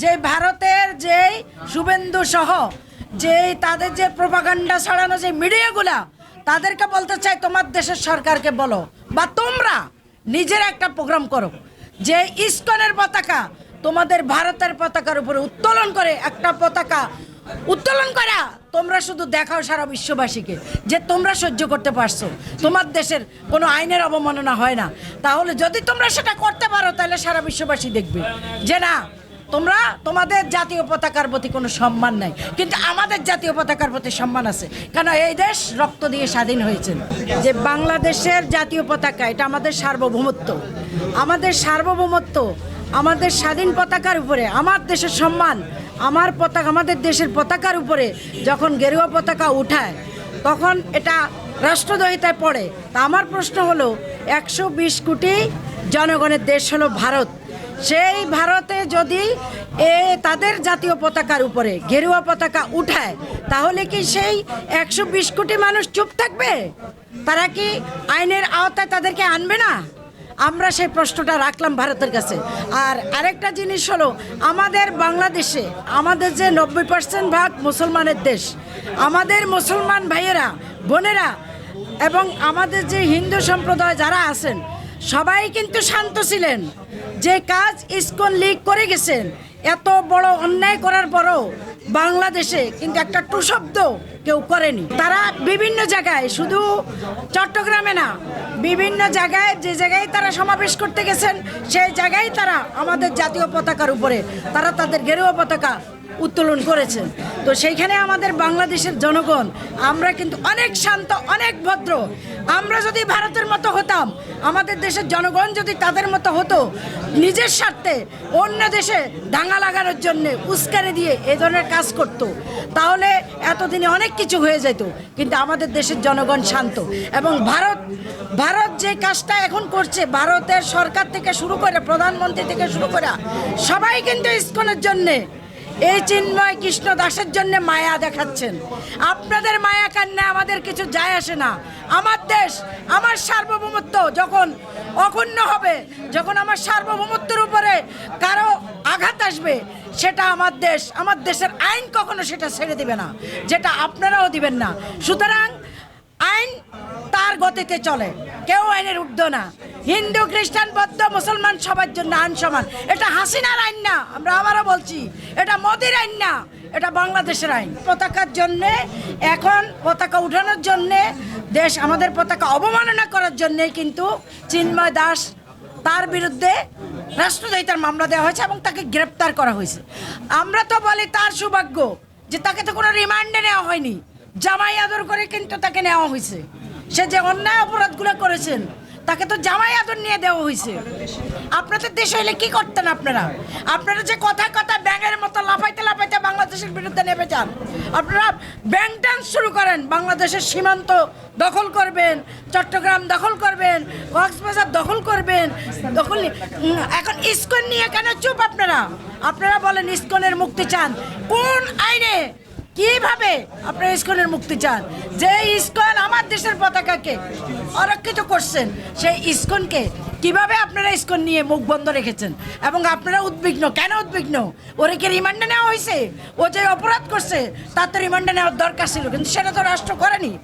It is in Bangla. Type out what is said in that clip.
যে ভারতের যেই শুভেন্দু সহ যে তাদের যে প্রপাগান্ডা ছড়ানো যে মিডিয়াগুলা, তাদেরকে বলতে চাই তোমার দেশের সরকারকে বলো, বা তোমরা নিজের একটা প্রোগ্রাম করো, যে ইস্কনের পতাকা তোমাদের ভারতের পতাকার উপরে উত্তোলন করে, একটা পতাকা উত্তোলন করা, তোমরা শুধু দেখাও সারা বিশ্ববাসীকে, যে তোমরা সহ্য করতে পারছ। তোমার দেশের কোনো আইনের অবমাননা হয় না। তাহলে যদি তোমরা সেটা করতে পারো, তাহলে সারা বিশ্ববাসী দেখবে। যে না তোমরা তোমাদের জাতীয় পতাকার প্রতি কোনো সম্মান নাই। কিন্তু আমাদের জাতীয় পতাকার প্রতি সম্মান আছে। কেন এই দেশ রক্ত দিয়ে স্বাধীন হয়েছে। যে বাংলাদেশের জাতীয় পতাকা, এটা আমাদের সার্বভৌমত্ব। আমাদের সার্বভৌমত্ব, আমাদের স্বাধীন পতাকার উপরে, আমার দেশের সম্মান, আমার পতাকা, আমাদের দেশের পতাকার উপরে যখন গেরুয়া পতাকা উঠায়, তখন এটা রাষ্ট্রদ্রোহিতায় পড়ে। তা আমার প্রশ্ন হলো, একশো বিশ কোটি জনগণের দেশ হলো ভারত। সেই ভারতে যদি এ তাদের জাতীয় পতাকার উপরে, গেরুয়া পতাকা উঠায়, তাহলে কি সেই একশো বিশ কোটি মানুষ চুপ থাকবে? তারা কি আইনের আওতায় তাদেরকে আনবে না? আমরা সেই প্রশ্নটা রাখলাম ভারতের কাছে। আর আরেকটা জিনিস হলো, আমাদের বাংলাদেশে, আমাদের যে নব্বই পার্সেন্ট ভাগ মুসলমানের দেশ, আমাদের মুসলমান ভাইয়েরা, বোনেরা এবং আমাদের যে হিন্দু সম্প্রদায় যারা আছেন সবাই কিন্তু শান্ত ছিলেন। যে কাজ ইস্কন লীগ করে গেছেন, এত বড় অন্যায় করার পরও বাংলাদেশে কিন্তু একটা টু শব্দ কেউ করেনি। তারা বিভিন্ন জায়গায়, শুধু চট্টগ্রামে না বিভিন্ন জায়গায়, যে জায়গায় তারা সমাবেশ করতে গেছেন, সেই জায়গায় তারা আমাদের জাতীয় পতাকার উপরে, তারা তাদের গেরুয়া পতাকা উত্তোলন করেছেন তো সেইখানে আমাদের বাংলাদেশের জনগণ, আমরা কিন্তু অনেক শান্ত, অনেক ভদ্র আমরা যদি ভারতের মতো হতাম, আমাদের দেশের জনগণ যদি তাদের মতো হতো, নিজের স্বার্থে অন্য দেশে দাঙ্গা লাগানোর জন্যে উস্কানি দিয়ে এ ধরনের কাজ করত। তাহলে এতদিনে অনেক কিছু হয়ে যেত কিন্তু আমাদের দেশের জনগণ শান্ত এবং ভারত ভারত যে কাজটা এখন করছে, ভারতের সরকার থেকে শুরু করে, প্রধানমন্ত্রী থেকে শুরু করে, সবাই কিন্তু ইস্কনের জন্যে, এই চিন্ময় কৃষ্ণ দাসের জন্য মায়া দেখাচ্ছেন। আপনাদের মায়া কান্না আমাদের কিছু যায় আসে না। আমার দেশ, আমার সার্বভৌমত্ব যখন অক্ষুণ্ণ হবে, যখন আমার সার্বভৌমত্বের উপরে কারও আঘাত আসবে, সেটা আমার দেশ, আমার দেশের আইন কখনো সেটা ছেড়ে দিবে না, যেটা আপনারাও দিবেন না। সুতরাং আইন তার গতিতে চলে। কেউ আইনের উর্ধ্ব না। হিন্দু, খ্রিস্টান, বৌদ্ধ, মুসলমান সবার জন্য আইন সমান। এটা হাসিনার আইন না, আমরা আবারও বলছি। এটা মোদির আইন না, এটা বাংলাদেশের আইন। পতাকার জন্যে, এখন পতাকা উঠানোর জন্যে, দেশ আমাদের পতাকা অবমাননা করার জন্যে কিন্তু চিন্ময় দাস তার বিরুদ্ধে রাষ্ট্রদ্রোহিতার মামলা দেওয়া হয়েছে এবং তাকে গ্রেপ্তার করা হয়েছে। আমরা তো বলি তার সৌভাগ্য যে তাকে তো কোনো রিমান্ডে নেওয়া হয়নি। জামাই আদর করে কিন্তু তাকে নেওয়া হয়েছে। সে যে অন্যায় অপরাধগুলো করেছেন, তাকে তো জামাই আদর নিয়ে দেওয়া হয়েছে। আপনাদের দেশ হইলে কি করতেন আপনারা? আপনারা যে কথা কথা ব্যাঙের মতো লাফাইতে লাফাইতে বাংলাদেশের বিরুদ্ধে নেমে যান। আপনারা ব্যাং ডান্স শুরু করেন, বাংলাদেশের সীমান্ত দখল করবেন, চট্টগ্রাম দখল করবেন, কক্সবাজার দখল করবেন, দখল এখন ইস্কন নিয়ে কেন চুপ আপনারা? আপনারা বলেন ইস্কনের মুক্তি চান। কোন আইনে কীভাবে আপনারা ইস্কনের মুক্তি চান? যে ইস্কন আমার দেশের পতাকাকে অরক্ষিত করছেন, সেই ইস্কনকে কীভাবে আপনারা ইস্কন নিয়ে মুখ বন্ধ রেখেছেন? এবং আপনারা উদ্বিগ্ন, কেন উদ্বিগ্ন? ওরে কি রিমান্ডে নেওয়া হয়েছে? ও যে অপরাধ করছে, তার তো রিমান্ডে নেওয়ার দরকার ছিল, কিন্তু সেটা তো রাষ্ট্র করেনি।